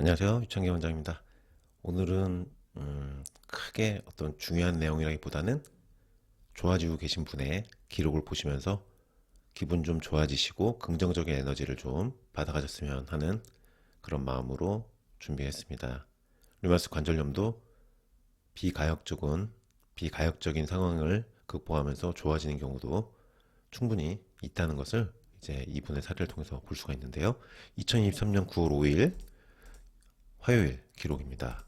안녕하세요. 유창기 원장입니다. 오늘은 음, 크게 어떤 중요한 내용이라기보다는 좋아지고 계신 분의 기록을 보시면서 기분 좀 좋아지시고 긍정적인 에너지를 좀 받아가셨으면 하는 그런 마음으로 준비했습니다. 류마스 관절염도 비가역적인 비가역적인 상황을 극복하면서 좋아지는 경우도 충분히 있다는 것을 이제 이분의 사례를 통해서 볼 수가 있는데요. 2023년 9월 5일 화요일 기록입니다.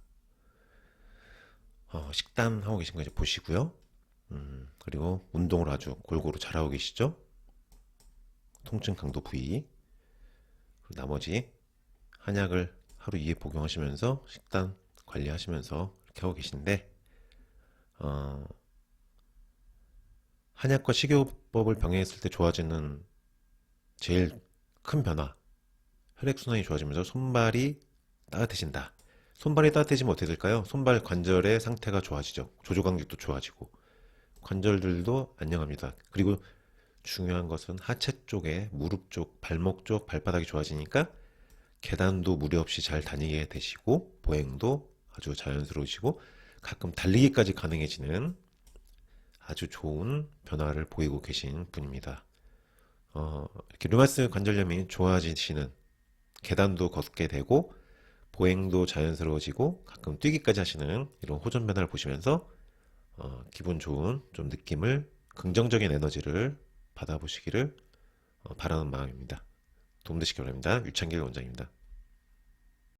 어, 식단 하고 계신 거 이제 보시고요. 음, 그리고 운동을 아주 골고루 잘하고 계시죠? 통증 강도 부위. 그리고 나머지 한약을 하루 2회 복용하시면서 식단 관리하시면서 이렇게 하고 계신데, 어, 한약과 식이요법을 병행했을 때 좋아지는 제일 큰 변화. 혈액순환이 좋아지면서 손발이 따뜻해진다. 손발이 따뜻해지면 어떻게 될까요? 손발 관절의 상태가 좋아지죠. 조조강직도 좋아지고 관절들도 안녕합니다. 그리고 중요한 것은 하체 쪽에 무릎 쪽, 발목 쪽, 발바닥이 좋아지니까 계단도 무리 없이 잘 다니게 되시고 보행도 아주 자연스러우시고 가끔 달리기까지 가능해지는 아주 좋은 변화를 보이고 계신 분입니다. 어, 이렇게 류마스 관절염이 좋아지시는 계단도 걷게 되고 보행도 자연스러워지고 가끔 뛰기까지 하시는 이런 호전 변화를 보시면서 어, 기분 좋은 좀 느낌을 긍정적인 에너지를 받아보시기를 어, 바라는 마음입니다. 도움되시기 바랍니다. 유창길 원장입니다.